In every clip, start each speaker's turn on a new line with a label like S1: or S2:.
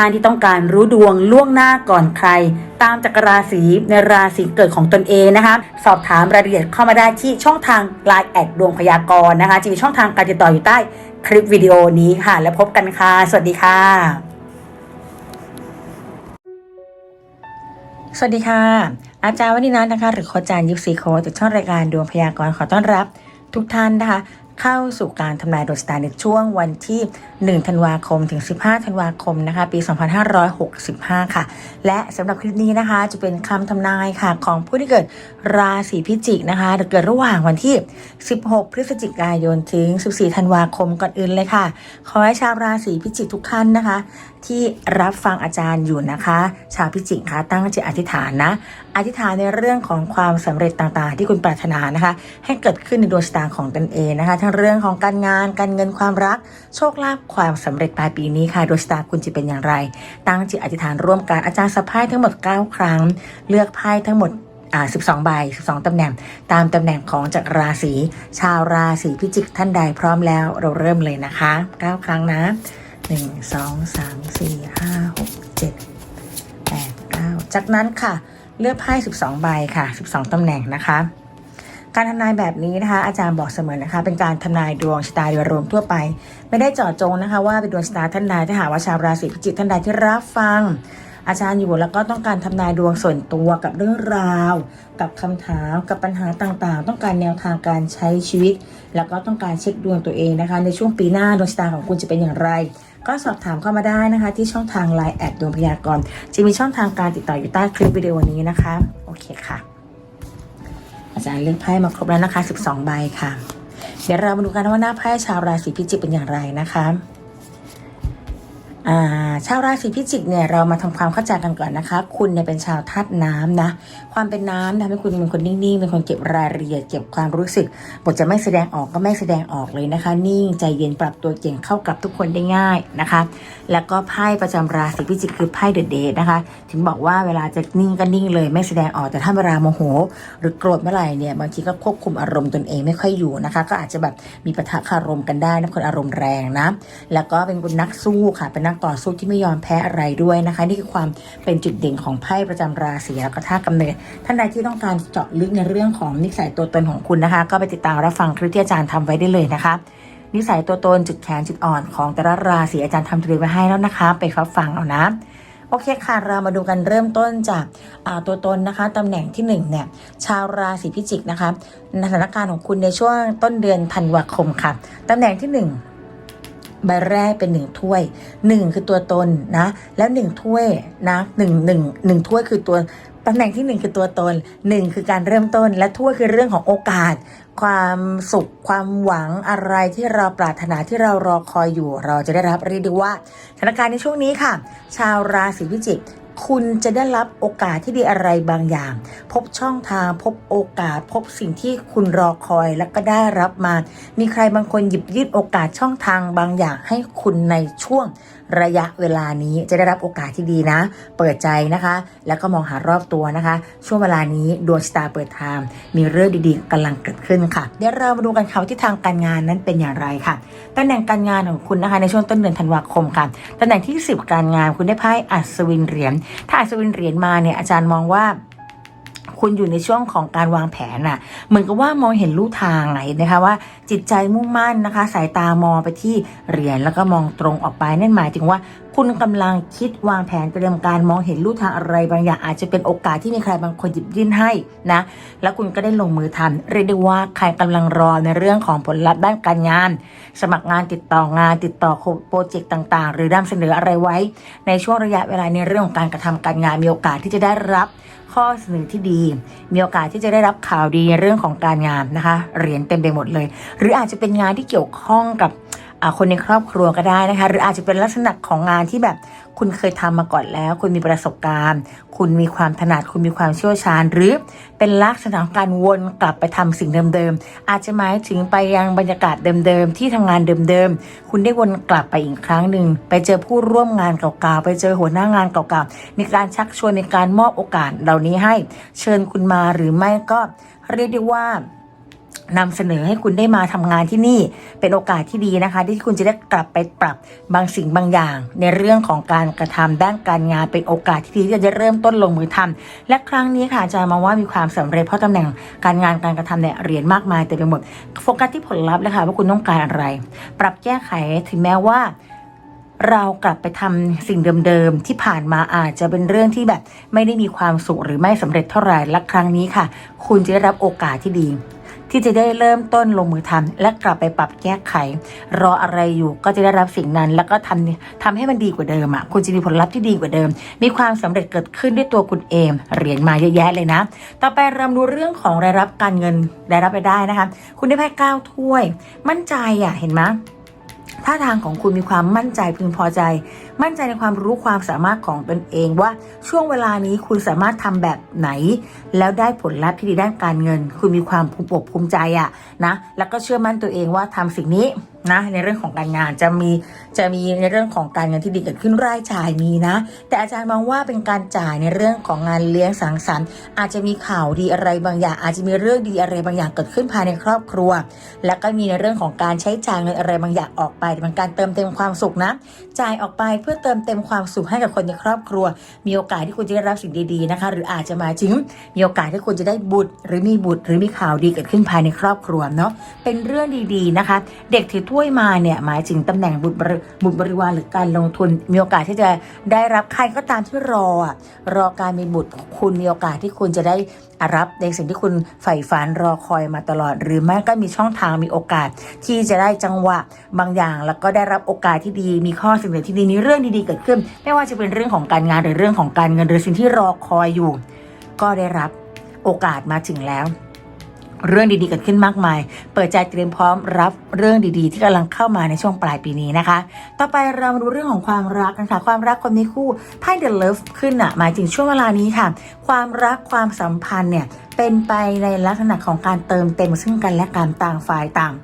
S1: ท่านที่ต้องการรู้ดวงล่วงหน้าก่อนใคร ตามจักรราศีในราศีเกิดของตนเองนะคะ สอบถามรายละเอียดเข้ามาได้ที่ช่องทาง Line แอดดวงพยากรณ์นะคะจะมีช่องทางการติดต่ออยู่ใต้คลิปวิดีโอนี้ค่ะ แล้วพบกันค่ะ สวัสดีค่ะสวัสดีค่ะ อาจารย์วันินัทนะคะ หรือโคจารย์ยิปซีโคจากช่องรายการดวงพยากรณ์ขอต้อนรับ ทุกท่านนะคะ เข้าสู่การทำนายดวงชะตาในช่วงวันที่ 1 ธันวาคมถึง 15 ธันวาคมนะคะ ปี 2565 ค่ะ และสำหรับคลิปนี้นะคะ จะเป็นคำทำนายค่ะของผู้ที่เกิดราศีพิจิกนะคะเกิดระหว่างวันที่ 16 พฤศจิกายนถึง 14 ธันวาคมก่อนอื่นเลยค่ะ ขอให้ชาวราศีพิจิกทุกท่านนะคะที่รับฟังอาจารย์อยู่นะคะ ชาวพิจิกคะตั้งจิตอธิษฐานนะ อธิษฐานในเรื่องของความสำเร็จต่างๆ ที่คุณปรารถนานะคะ ให้เกิดขึ้นในดวงชะตาของตนเองนะคะ ทั้งเรื่องของการงาน การเงินความรัก โชคลาภความสำเร็จปลายปีนี้ค่ะดวงชะตาคุณจะเป็นอย่างไร ตั้งจิตอธิษฐานร่วมกันอาจารย์สับไพ่ทั้งหมด 9 ครั้ง เลือกไพ่ทั้งหมดอ่า12 ใบ 12 ตำแหน่ง ตามตำแหน่งของจากราศี ชาวราศีพิจิกท่านใดพร้อมแล้ว เราเริ่มเลยนะคะ 9 ครั้งนะ หนึ่งสองสามสี่ห้าหกเจ็ดแปดเก้าจากนั้นค่ะ เลือกไพ่สิบสองใบค่ะสิบสองตำแหน่งนะคะ การทำนายแบบนี้นะคะ อาจารย์บอกเสมอนะคะ เป็นการทำนายดวงชะตาโดยรวมทั่วไป ไม่ได้เจาะจงนะคะ ว่าเป็นดวงชะตาท่านใดถ้าหากว่าชาวราศีพิจิกท่านใดที่รับฟังอาจารย์อยู่แล้วก็ต้องการทำนายดวงส่วนตัวกับเรื่องราว กับคำถามกับปัญหาต่างๆ ต้องการแนวทางการใช้ชีวิต แล้วก็ต้องการเช็คดวงตัวเองนะคะ ในช่วงปีหน้าดวงชะตาของคุณจะเป็นอย่างไร ก็สอบถามเข้ามาได้นะคะ ที่ช่องทาง Line แอดดวงพยากรณ์จะมีช่องทางการติดต่ออยู่ใต้คลิปวิดีโอนี้นะคะ โอเคค่ะ อาจารย์เลือกไพ่มาครบแล้วนะคะ 12 ใบค่ะ เดี๋ยวเรามาดูกันว่าหน้าไพ่ชาวราศีพิจิกเป็นอย่างไรนะคะ ชาวราศีพิจิกเนี่ยเรามาทำความเข้าใจกันก่อนนะคะ คุณเนี่ยเป็นชาวธาตุน้ำนะ ความเป็นน้ำทำให้คุณเป็นคนนิ่งๆเป็นคนเก็บรายละเอียดเก็บความรู้สึกบทจะไม่แสดงออกก็ไม่แสดงออกเลยนะคะ นิ่งใจเย็นปรับตัวเก่งเข้ากับทุกคนได้ง่ายนะคะ แล้วก็ไพ่ประจำราศีพิจิกคือไพ่เดอะเดทนะคะ ถึงบอกว่าเวลาจะนิ่งก็นิ่งเลย ไม่แสดงออกแต่ถ้าเวลาโมโห หรือโกรธเมื่อไหร่เนี่ยบางทีก็ควบคุมอารมณ์ตนเองไม่ค่อยอยู่นะคะ ก็อาจจะแบบมีปะทะคารมกันได้นะคนอารมณ์แรงนะแล้วก็เป็นคนนักสู้ค่ะเป็นนักต่อสู้ที่ไม่ยอมแพ้อะไรด้วยนะคะ นี่คือความเป็นจุดเด่นของไพ่ประจำราศีแล้วก็ท่ากำเนิด ท่านใดที่ต้องการเจาะลึกในเรื่องของนิสัยตัวตนของคุณนะคะ ก็ไปติดตามรับฟังคลิปที่อาจารย์ทำไว้ได้เลยนะคะ นิสัยตัวตนจุดแข็งจุดอ่อนของแต่ละราศีอาจารย์ทำเตรียมไว้ให้แล้วนะคะ ไปรับฟังเอานะโอเคค่ะ เรามาดูกันเริ่มต้นจากาตัวตนนะคะตำแหน่งที่หนึ่งเนี่ยชาวราศีพิจิกนะคะสถานการณ์ของคุณในช่วงต้นเดือนธันวาคมค่ะตำแหน่งที่หนึ่ง ใบแรกเป็นหนึ่งถ้วยหนึ่งคือตัวตนนะ แล้วหนึ่งถ้วยนะหนึ่งหนึ่งหนึ่งถ้วยคือตัวตำแหน่งที่หนึ่งคือตัวตนหนึ่งคือการเริ่มต้น และถ้วยคือเรื่องของโอกาส ความสุขความหวังอะไรที่เราปรารถนาที่เรารอคอยอยู่ เราจะได้รับเรียกได้ว่าสถานการณ์ในช่วงนี้ค่ะ ชาวราศีพิจิก คุณจะได้รับโอกาสที่ดีอะไรบางอย่าง พบช่องทาง พบโอกาส พบสิ่งที่คุณรอคอยและก็ได้รับมา มีใครบางคนหยิบยื่นโอกาสช่องทางบางอย่างให้คุณในช่วง ระยะเวลานี้จะได้รับโอกาสที่ดีนะ เปิดใจนะคะ แล้วก็มองหารอบตัวนะคะ ช่วงเวลานี้ดวงชะตาเปิดทางมีเรื่องดีๆกำลังเกิดขึ้นค่ะ เดี๋ยวเรามาดูกันค่ะว่าที่ทางการงานนั้นเป็นอย่างไรค่ะตำแหน่งการงานของคุณนะคะในช่วงต้นเดือนธันวาคมค่ะตำแหน่งที่ 10 การงานคุณได้ไพ่อัศวินเหรียญถ้าอัศวินเหรียญมาเนี่ยอาจารย์มองว่า คุณอยู่ในช่วงของการวางแผนน่ะ เหมือนกับว่ามองเห็นลู่ทางไงนนะคะว่าจิตใจมุ่งมั่นนะคะ สายตามองไปที่เหรียญแล้วก็มองตรงออกไปนั่นหมายถึงว่า คุณกำลังคิดวางแผนเตรียมการมองเห็นลู่ทางอะไรบางอย่างอาจจะเป็นโอกาสที่มีใครบางคนหยิบยื่นให้นะ แล้วคุณก็ได้ลงมือทำเรียกได้ว่าใครกำลังรอในเรื่องของผลลัพธ์ด้านการงาน สมัครงานติดต่องานติดต่อโปรเจกต์ต่างๆ หรือนำเสนออะไรไว้ ในช่วงระยะเวลาในเรื่องของการกระทำการงานมีโอกาสที่จะได้รับข้อเสนอที่ดี มีโอกาสที่จะได้รับข่าวดีในเรื่องของการงานนะคะเหรียญเต็มไปหมดเลย หรืออาจจะเป็นงานที่เกี่ยวข้องกับ คนในครอบครัวก็ได้นะคะ หรืออาจจะเป็นลักษณะของงานที่แบบคุณเคยทำมาก่อนแล้ว คุณมีประสบการณ์ คุณมีความถนัดคุณมีความเชี่ยวชาญ หรือเป็นลักษณะของการวนกลับไปทำสิ่งเดิมๆอาจจะหมายถึงไปยังบรรยากาศเดิมๆที่ทำงานเดิมๆคุณได้วนกลับไปอีกครั้งหนึ่งไปเจอผู้ร่วมงานเก่าๆไปเจอหัวหน้างานเก่าๆมีการชักชวนในการมอบโอกาสเหล่านี้ให้ เชิญคุณมาหรือไม่ก็เรียกได้ว่า นำเสนอให้คุณได้มาทำงานที่นี่เป็นโอกาสที่ดีนะคะ ที่คุณจะได้กลับไปปรับบางสิ่งบางอย่าง ในเรื่องของการกระทำด้านการงานเป็นโอกาสที่ดีที่จะเริ่มต้นลงมือทำและครั้งนี้ค่ะอาจารย์มองว่ามีความสำเร็จเพราะตำแหน่งการงานการกระทำเนี่ยเหรียญมากมายเต็มไปหมดโฟกัสที่ผลลัพธ์เลยค่ะว่าคุณต้องการอะไร ปรับแก้ไขถึงแม้ว่าเรากลับไปทำสิ่งเดิมๆที่ผ่านมาอาจจะเป็นเรื่องที่แบบ ไม่ได้มีความสุขหรือไม่สำเร็จเท่าไหร่และครั้งนี้ค่ะ คุณจะได้รับโอกาสที่ดี ที่จะได้เริ่มต้นลงมือทำและกลับไปปรับแก้ไข รออะไรอยู่ก็จะได้รับสิ่งนั้น แล้วก็ทำทำให้มันดีกว่าเดิมอะคุณจะมีผลลัพธ์ที่ดีกว่าเดิม มีความสำเร็จเกิดขึ้นด้วยตัวคุณเองเหรียญมาเยอะแยะเลยนะ ต่อไปเรามดูเรื่องของรายรับการเงินรายรับรายได้นะคะ คุณได้ไพ่เก้าถ้วย มั่นใจอะเห็นไหม ท่าทางของคุณมีความมั่นใจพึงพอใจ มั่นใจในความรู้ความสามารถของตนเองว่าช่วงเวลานี้คุณสามารถทำแบบไหน แล้วได้ผลลัพธ์ที่ดีด้านการเงิน คุณมีความภูมิอกภูมิใจอะนะแล้วก็เชื่อมั่นตัวเองว่าทำสิ่งนี้ นะในเรื่องของการงานจะมีจะมีในเรื่องของการเงินที่ดีเกิดขึ้นรายจ่ายมีนะ แต่อาจารย์มองว่าเป็นการจ่ายในเรื่องของงานเลี้ยงสังสรรค์ อาจจะมีข่าวดีอะไรบางอย่าง อาจจะมีเรื่องดีอะไรบางอย่างเกิดขึ้นภายในครอบครัว แล้วก็มีในเรื่องของการใช้จ่ายเงินอะไรบางอย่างออกไปเป็นการเติมเต็มความสุขนะ จ่ายออกไปเพื่อเติมเต็มความสุขให้กับคนในครอบครัว มีโอกาสที่คุณจะได้รับสิ่งดีๆนะคะ หรืออาจจะมาถึงมีโอกาสที่คุณจะได้บุตร หรือมีบุตร หรือมีข่าวดีเกิดขึ้นภายในครอบครัวเนาะเป็นเรื่องดีๆนะคะ เด็กถือถ้วยมาเนี่ยหมายถึงตำแหน่งบุตรบริบุตรบริวารหรือการลงทุน มีโอกาสที่จะได้รับใครก็ตามที่รอรอการมีบุตรคุณมีโอกาสที่คุณจะได้รับในสิ่งที่คุณใฝ่ฝันรอคอยมาตลอด หรือไม่ก็มีช่องทางมีโอกาส ที่จะได้จังหวะบางอย่าง แล้วก็ได้รับโอกาสที่ดีมีข้อเสนอที่ดีมีเรื่องดีๆเกิดขึ้น ไม่ว่าจะเป็นเรื่องของการงานหรือเรื่องของการเงินหรือสิ่งที่รอคอยอยู่ ก็ได้รับโอกาสมาถึงแล้ว เรื่องดีๆเกิดขึ้นมากมาย เปิดใจเตรียมพร้อมรับเรื่องดีๆ ที่กำลังเข้ามาในช่วงปลายปีนี้นะคะ ต่อไปเรามาดูเรื่องของความรักกันค่ะความรักคนมีคู่ไพ่ The Love ขึ้นอะหมายถึงช่วงเวลานี้ค่ะ ความรักความสัมพันธ์เนี่ยเป็นไปในลักษณะของการเติมเต็มซึ่งกันและกันต่างฝ่ายต่าง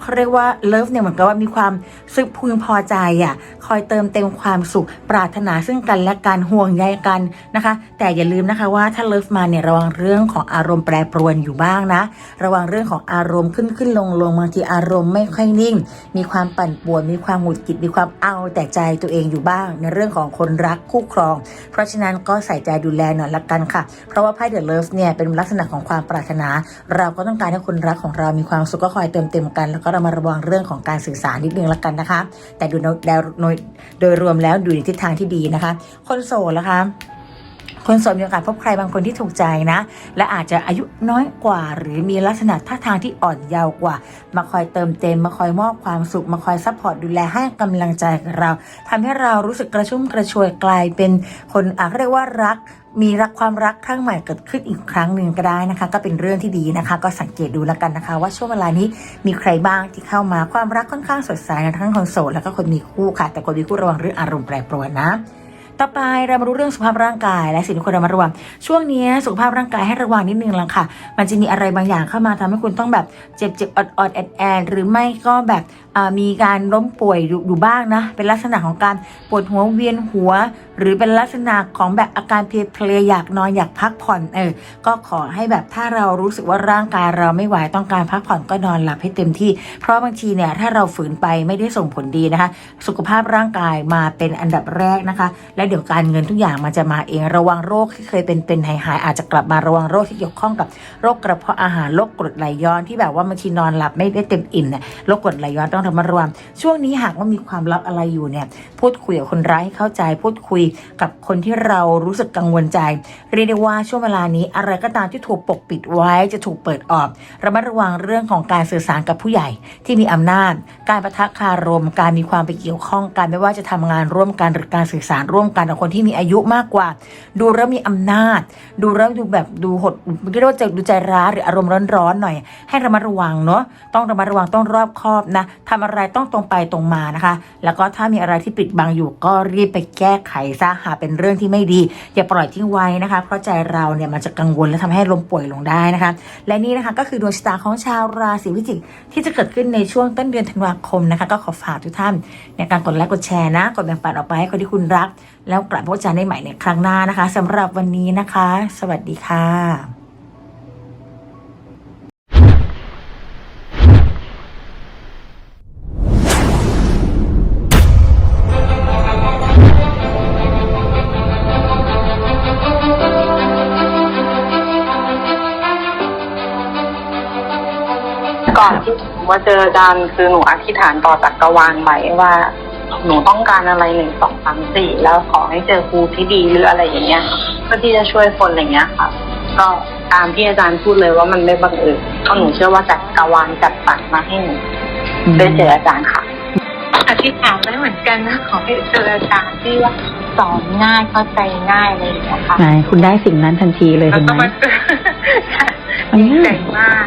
S1: เขาเรียกว่าเลิฟเนี่ยเหมือนกับว่ามีความสึกพึงพอใจอะคอยเติมเต็มความสุขปรารถนาซึ่งกันและกันห่วงใยกันนะคะ แต่อย่าลืมนะคะว่าถ้าเลิฟมาเนี่ยระวังเรื่องของอารมณ์แปรปรวนอยู่บ้างนะ ระวังเรื่องของอารมณ์ขึ้นขึ้นลงลงบางทีอารมณ์ไม่ค่อยนิ่ง มีความปั่นป่วนมีความหงุดหงิดมีความเอาแต่ใจตัวเองอยู่บ้าง ในเรื่องของคนรักคู่ครอง เพราะฉะนั้นก็ใส่ใจดูแลหน่อยละกันค่ะ เพราะว่าไพ่เดอะเลิฟเนี่ยเป็นลักษณะของความปรารถนา เราก็ต้องการให้คนรักของเรามีความสุขก็คอยเติมเต็มกัน แล้วก็เรามาระวังเรื่องของการสื่อสารนิดนึงละกันนะคะ แต่ดูโดยโดยโดยรวมแล้วดูในทิศทางที่ดีนะคะ คนโสดละคะ คนโสดมีโอกาสพบใครบางคนที่ถูกใจนะ และอาจจะอายุน้อยกว่า หรือมีลักษณะท่าทางที่อ่อนเยาว์กว่า มาคอยเติมเต็ม มาคอยมอบความสุข มาคอยซัพพอร์ตดูแลให้กำลังใจกับเราทำให้เรารู้สึกกระชุ่มกระชวยกลายเป็นคนอะเขาเรียกว่ารักมีรักความรักครั้งใหม่เกิดขึ้นอีกครั้งหนึ่งก็ได้นะคะ ก็เป็นเรื่องที่ดีนะคะ ก็สังเกตดูแล้วกันนะคะ ว่าช่วงเวลานี้มีใครบ้างที่เข้ามาความรักค่อนข้างสดใสนะทั้งคนโสดแล้วก็คนมีคู่ค่ะ แต่คนมีคู่ระวังเรื่องอารมณ์แปรปรวนนะ ต่อไปเรามารู้เรื่องสุขภาพร่างกายและสิ่งที่ควรระมัดระวังช่วงนี้สุขภาพร่างกายให้ระวังนิดนึงละค่ะ มันจะมีอะไรบางอย่างเข้ามาทำให้คุณต้องแบบเจ็บเจ็บอดอดแอดแอดหรือไม่ก็แบบมีการล้มป่วยอยู่บ้างนะ เป็นลักษณะของการปวดหัวเวียนหัว หรือเป็นลักษณะของแบบอาการเพลียอยากนอนอยากพักผ่อนเออก็ขอให้แบบถ้าเรารู้สึกว่าร่างกายเราไม่ไหวต้องการพักผ่อนก็นอนหลับให้เต็มที่ เพราะบางทีเนี่ยถ้าเราฝืนไปไม่ได้ส่งผลดีนะคะ สุขภาพร่างกายมาเป็นอันดับแรกนะคะ และเดี๋ยวการเงินทุกอย่างมันจะมาเองระวังโรคที่เคยเป็นเป็นหายหายอาจจะกลับมาระวังโรคที่เกี่ยวข้องกับโรคกระเพาะอาหารโรคกรดไหลย้อนที่แบบว่าบางทีนอนหลับไม่ได้เต็มอิ่มเนี่ยโรคกรดไหลย้อนต้องระมัดระวังช่วงนี้หากว่ามีความลับอะไรอยู่เนี่ยพูดคุยกับคนร้ายให้เข้าใจ พูดคุยกับคนที่เรารู้สึกกังวลใจ เรียกได้ว่าช่วงเวลานี้อะไรก็ตามที่ถูกปกปิดไว้จะถูกเปิดออกระมัดระวังเรื่องของการสื่อสารกับผู้ใหญ่ที่มีอำนาจ การประทะคารม การมีความไปเกี่ยวข้องกันไม่ว่าจะทำงานร่วมกันหรือการสื่อสารร่วมกันกับคนที่มีอายุมากกว่า ดูแล้วมีอำนาจ ดูแล้วดูแบบดูหดเรียกว่าจะดูใจร้าหรืออารมณ์ร้อนๆหน่อย ให้ระมัดระวังเนาะต้องระมัดระวังต้องรอบคอบนะทำอะไรต้องตรงไปตรงมานะคะ แล้วก็ถ้ามีอะไรที่ปิดบังอยู่ก็รีบไปแก้ไขซะหาเป็นเรื่องที่ไม่ดี อย่าปล่อยทิ้งไว้นะคะ เพราะใจเราเนี่ยมันจะกังวลและทำให้ลมป่วยลงได้นะคะ และนี่นะคะก็คือดวงชะตาของชาวราศีพิจิกที่จะเกิดขึ้นในช่วงต้นเดือนธันวาคมนะคะ ก็ขอฝากทุกท่านในการกดไลค์กดแชร์นะ กดแบ่งปันออกไปให้คนที่คุณรักแล้วกลับพบกันได้ใหม่ในครั้งหน้านะคะสำหรับวันนี้นะคะ สวัสดีค่ะ
S2: ก่อนที่หนูมาเจอกันคือหนูอธิษฐานต่อจักรวาลไว้ว่า หนูต้องการอะไรหนึ่งสองสามสี่แล้วขอให้เจอครูที่ดีหรืออะไรอย่างเงี้ยเพื่อที่จะช่วยคนอะไรเงี้ยค่ะ ก็ตามที่อาจารย์พูดเลยว่ามันไม่บังเอิญเพราะหนูเชื่อว่าจักรวาลจัดสรรมาให้หนูได้เจออาจารย์ค่ะ
S3: อธิษฐานไว้เหมือนกันนะขอให้เจออาจารย์ที่ว่าสอนง่ายเข้าใจง่ายอะไรอย่างเงี้ยค่ะ
S4: ไหนคุณได้สิ่งนั้นทันทีเลย
S3: แล้ว
S4: เห็น
S3: ก็
S4: ไหม
S3: มาเจอ
S4: มัน
S3: ดี
S4: ง่า
S3: ใจ
S4: ย
S3: มาก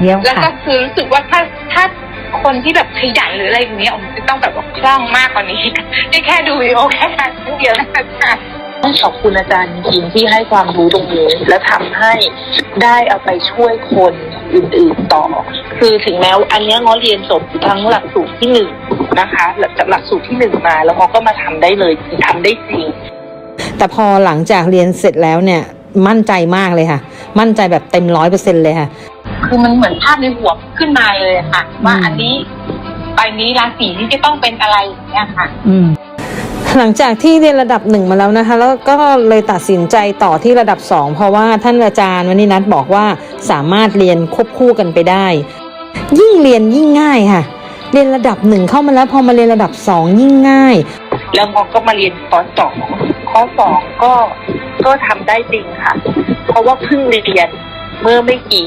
S4: เยี่ยม
S3: แล้ว
S4: ค่ะ
S3: ก็คือรู้สึกว่าถ้าถ้าคนที่แบบขยันหรืออะไรอย่างเงี้ยผมจะต้องแบบว่าคล่องมากกว่านี้นี่แค่ดูวิดีโอแค่ครั้งเดียวนะคะ
S5: ต้องขอบคุณอาจารย์จริงๆที่ให้ความรู้ตรงนี้ และทำให้ได้เอาไปช่วยคนอื่นๆต่อ คือถึงแม้ว่าอันเนี้ยง้อเรียนจบทั้งหลักสูตรที่หนึ่งนะคะจากหลักสูตรที่หนึ่งมาแล้วง้อก็มาทำได้เลยทำได้จริง
S6: แต่พอหลังจากเรียนเสร็จแล้วเนี่ย มั่นใจมากเลยค่ะ มั่นใจแบบเต็มร้อยเปอร์เซ็นเลยค่ะ
S3: คือมันเหมือนภาพในหัวขึ้นมาเลยอะค่ะ ว่าอันนี้ใบนี้ราศีนี้จะต้องเป็นอะไรอย่างเงี้ยค่ะ
S4: อืม
S6: หลังจากที่เรียนระดับหนึ่งมาแล้วนะคะ แล้วก็เลยตัดสินใจต่อที่ระดับสองเพราะว่าท่านอาจารย์วันนี้นัทบอกว่าสามารถเรียนควบคู่กันไปได้ ยิ่งเรียนยิ่งง่ายค่ะ เรียนระดับหนึ่งเข้ามาแล้วพอมาเรียนระดับสองยิ่งง่าย
S5: แล้วง้อก็มาเรียนข้อสองข้อสองก็ก็ทำได้จริงค่ะ เพราะว่าเพิ่งเรียนเมื่อไม่กี่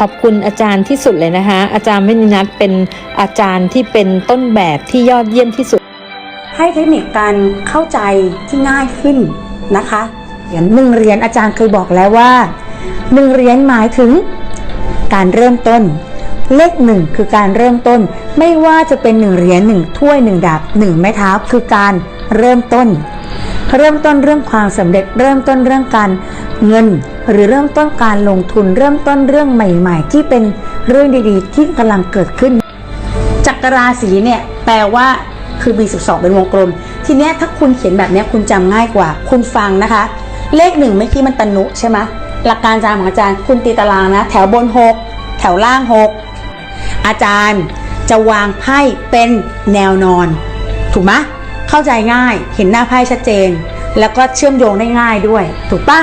S6: ขอบคุณอาจารย์ที่สุดเลยนะคะ อาจารย์มณีนัทเป็นอาจารย์ที่เป็นต้นแบบที่ยอดเยี่ยมที่สุด
S4: ให้เทคนิคการเข้าใจที่ง่ายขึ้นนะคะอย่างหนึ่งเหรียญอาจารย์เคยบอกแล้วว่าหนึ่งเหรียญหมายถึงการเริ่มต้น เลขหนึ่งคือการเริ่มต้น ไม่ว่าจะเป็นหนึ่งเหรียญหนึ่งถ้วยหนึ่งดาบหนึ่งไม้เท้าคือการเริ่มต้น เริ่มต้นเรื่องความสำเร็จเริ่มต้นเรื่องการเงิน หรือเริ่มต้นการลงทุนเริ่มต้นเรื่องใหม่ ๆ ที่เป็นเรื่องดีๆ ที่กำลังเกิดขึ้น จักรราศีเนี่ยแปลว่าคือมี12 เป็นวงกลม ทีเนี้ยถ้าคุณเขียนแบบเนี้ยคุณจำง่ายกว่า คุณฟังนะคะ เลขหนึ่งเมื่อกี้มันตนุใช่ไหมหลักการจำของอาจารย์คุณตีตารางนะ แถวบน 6 แถวล่าง 6 อาจารย์จะวางไพ่เป็นแนวนอน ถูกไหมเข้าใจง่าย เห็นหน้าไพ่ชัดเจน แล้วก็เชื่อมโยงได้ง่ายด้วย ถูกปะ